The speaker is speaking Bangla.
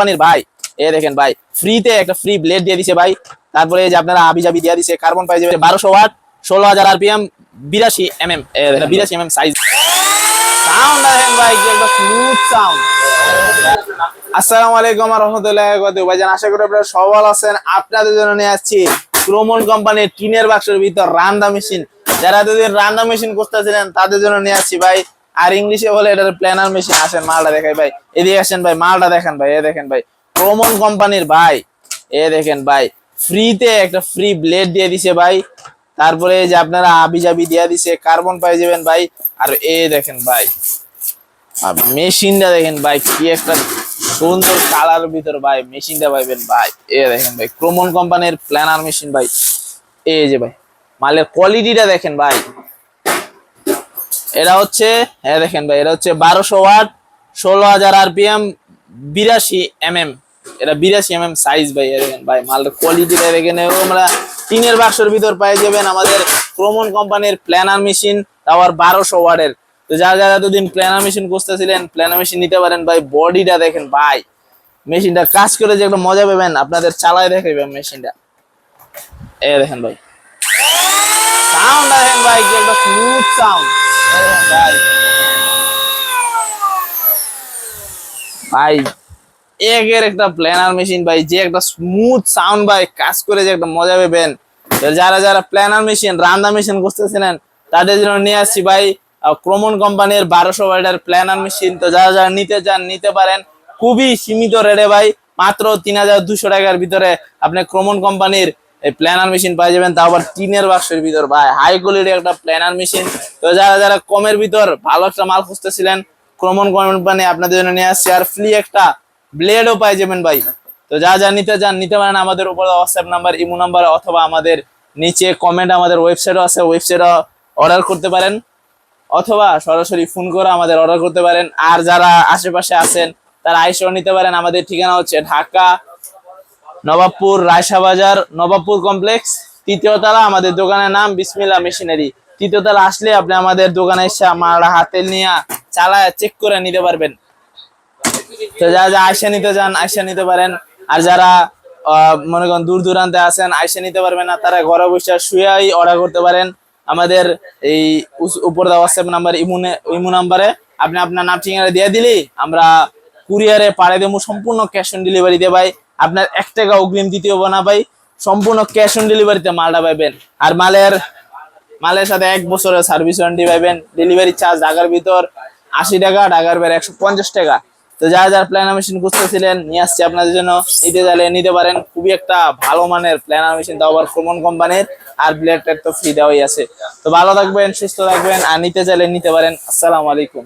কোম্পানির ভাই, এ দেখেন ভাই ফ্রিতে একটা ফ্রি ব্লেড দিয়ে দিছে ভাই। তারপরে যে আপনারা আবি জাবি দিয়ে দিছে কার্বন পাই যাবে বারোশো ওয়াট ষোলো হাজার আরপিএম বিরাশি এম এম বিরাশি এম এম সাইজ সাউন্ড ভাই স্মুথ সাউন্ড আসসালামু আলাইকুম রহমতুল্লাহ আশা করি আপনারা সবাই আছেন। আপনাদের জন্য নিয়ে আসছি ক্রোমন কোম্পানির টিনের বাক্সের ভিতর রান্দা মেশিন যারা এতদিন রান্দা মেশিন করতেছিলেন তাদের জন্য নিয়ে আসছি ভাই। আর ইংলিশে বলে এটার প্ল্যানার মেশিন আসেন, মালটা দেখাই ভাই। এদিকে আসেন ভাই, মালটা দেখেন ভাই, এ দেখেন ভাই। ক্রোমন কোম্পানির ভাই, এ দেখেন ভাই। ফ্রিতে একটা ফ্রি ব্লেড দিয়ে দিছে ভাই। তারপরে যে আপনারা আবি জাবি দিয়ে দিছে কার্বন পাই যাবেন ভাই। আর এ দেখেন ভাই। মেশিনটা দেখেন ভাই, কি একটা সুন্দর কালার ভিতর ভাই মেশিনটা পাইবেন ভাই। এ দেখেন ভাই ক্রোমন কোম্পানির প্ল্যানার মেশিন ভাই। এই যে ভাই, মালের কোয়ালিটিটা দেখেন ভাই। এটা হচ্ছে হ্যাঁ দেখেন ভাই এটা হচ্ছে বারোশো ওয়াট, ষোলো হাজার আরপিএম, বিরাশি এম এম এটা বিরাশি এম এম সাইজ ভাই দেখেন ভাই মালের কোয়ালিটিটা দেখেন, এবং আমরা টিনের বাক্সের ভিতর পাই যাবেন আমাদের ক্রোমন কোম্পানির প্ল্যানার মেশিন তাও বারোশো ওয়াটের। তো যারা যারা এতদিন প্ল্যানার মেশিন খুঁজতেছিলেন প্ল্যানার মেশিন নিতে পারেন ভাই বডিটা দেখেন ভাই মেশিনটা কাজ করে যে একটা মজা পাবেন, আপনাদের চালায় দেখাইবেন মেশিনটা এ দেখেন ভাই। সাউন্ড দেখেন ভাই কি একটা স্মুথ সাউন্ড ভাই ভাই একের একটা প্ল্যানার মেশিন ভাই, যে একটা স্মুথ সাউন্ড ভাই, কাজ করে যে একটা মজা পাবেন। যারা যারা প্ল্যানার মেশিন রান্দা মেশিন করতেছিলেন তাদের জন্য নিয়ে আসছি, ভাই ক্রমন কোম্পানির বারোশো ওয়াটের প্ল্যানার মেশিন তো যারা যারা নিতে চান, নিতে পারেন। খুবই সীমিত রেটে ভাই, মাত্র তিন হাজার দুশো টাকার ভিতরে আপনি ক্রমন কোম্পানির এই প্ল্যানার মেশিন পাই যাবেন, তাও আবার টিনের বাক্সের ভিতর। ভাই হাই কোয়ালিটি একটা প্ল্যানার মেশিন তো যারা যারা কমের ভিতর ভালো একটা মাল খুঁজতেছিলেন ক্রমন কোম্পানি আপনাদের জন্য নিয়ে আসছে। আর ফ্রি একটা ব্লেডও পাই যাবেন ভাই। তো যা যা নিতে চান, নিতে পারেন আমাদের উপর হোয়াটসঅ্যাপ নাম্বার ইমো নাম্বার অথবা আমাদের নিচে কমেন্ট আমাদের ওয়েবসাইটও আছে। ওয়েবসাইটও অর্ডার করতে পারেন। অথবা সরাসরি ফোন করে আমাদের অর্ডার করতে পারেন। আর যারা আশেপাশে আছেন, তারা আইসেও নিতে পারেন। আমাদের ঠিকানা হচ্ছে ঢাকা নবাবপুর রায়সা বাজার, নবাবপুর কমপ্লেক্স, তৃতীয় তলা, আমাদের দোকানের নাম বিসমিল্লা মেশিনারি। তৃতীয় তলা আসলে আপনি আমাদের দোকানে এসে আমার হাতে নিয়ে চালায় চেক করে নিতে পারবেন। তো যারা যা আইসা নিতে চান আইসা নিতে পারেন। আর যারা মনে করেন দূর দূরান্তে আছেন আইসা নিতে পারবেন না, তারা ঘরে বসে শুয়েই অর্ডার করতে পারেন। আমাদের এই উপর দেওয়া হোয়াটসঅ্যাপ নাম্বার ইমুনে ইমু নাম্বারে আপনি আপনার নাম ঠিকানা দিয়ে দিলি আমরা কুরিয়ারে পাড়ে দেবো, সম্পূর্ণ ক্যাশ অন ডেলিভারিতে ভাই। আপনার এক টাকা অগ্রিম দিতে হবে ভাই। সম্পূর্ণ ক্যাশ অন ডেলিভারিতে মালটা পাবেন। আর মালের মালের সাথে এক বছরের সার্ভিস ওয়ারেন্টি পাবেন। ডেলিভারি চার্জ ঢাকার ভিতর আশি টাকা, ঢাকার বের একশো পঞ্চাশ টাকা। তো যারা যারা প্ল্যানার মেশিন খুঁজতেছিলেন, নিয়ে আসছি আপনাদের জন্য। নিতে চাইলে নিতে পারেন। খুবই একটা ভালো মানের প্ল্যানার মেশিন তাও আবার ক্রমন কোম্পানির আর ব্লেড টেড তো ফ্রি দেওয়াই আছে। তো ভালো থাকবেন, সুস্থ থাকবেন। আর নিতে চাইলে নিতে পারেন। আসসালামু আলাইকুম।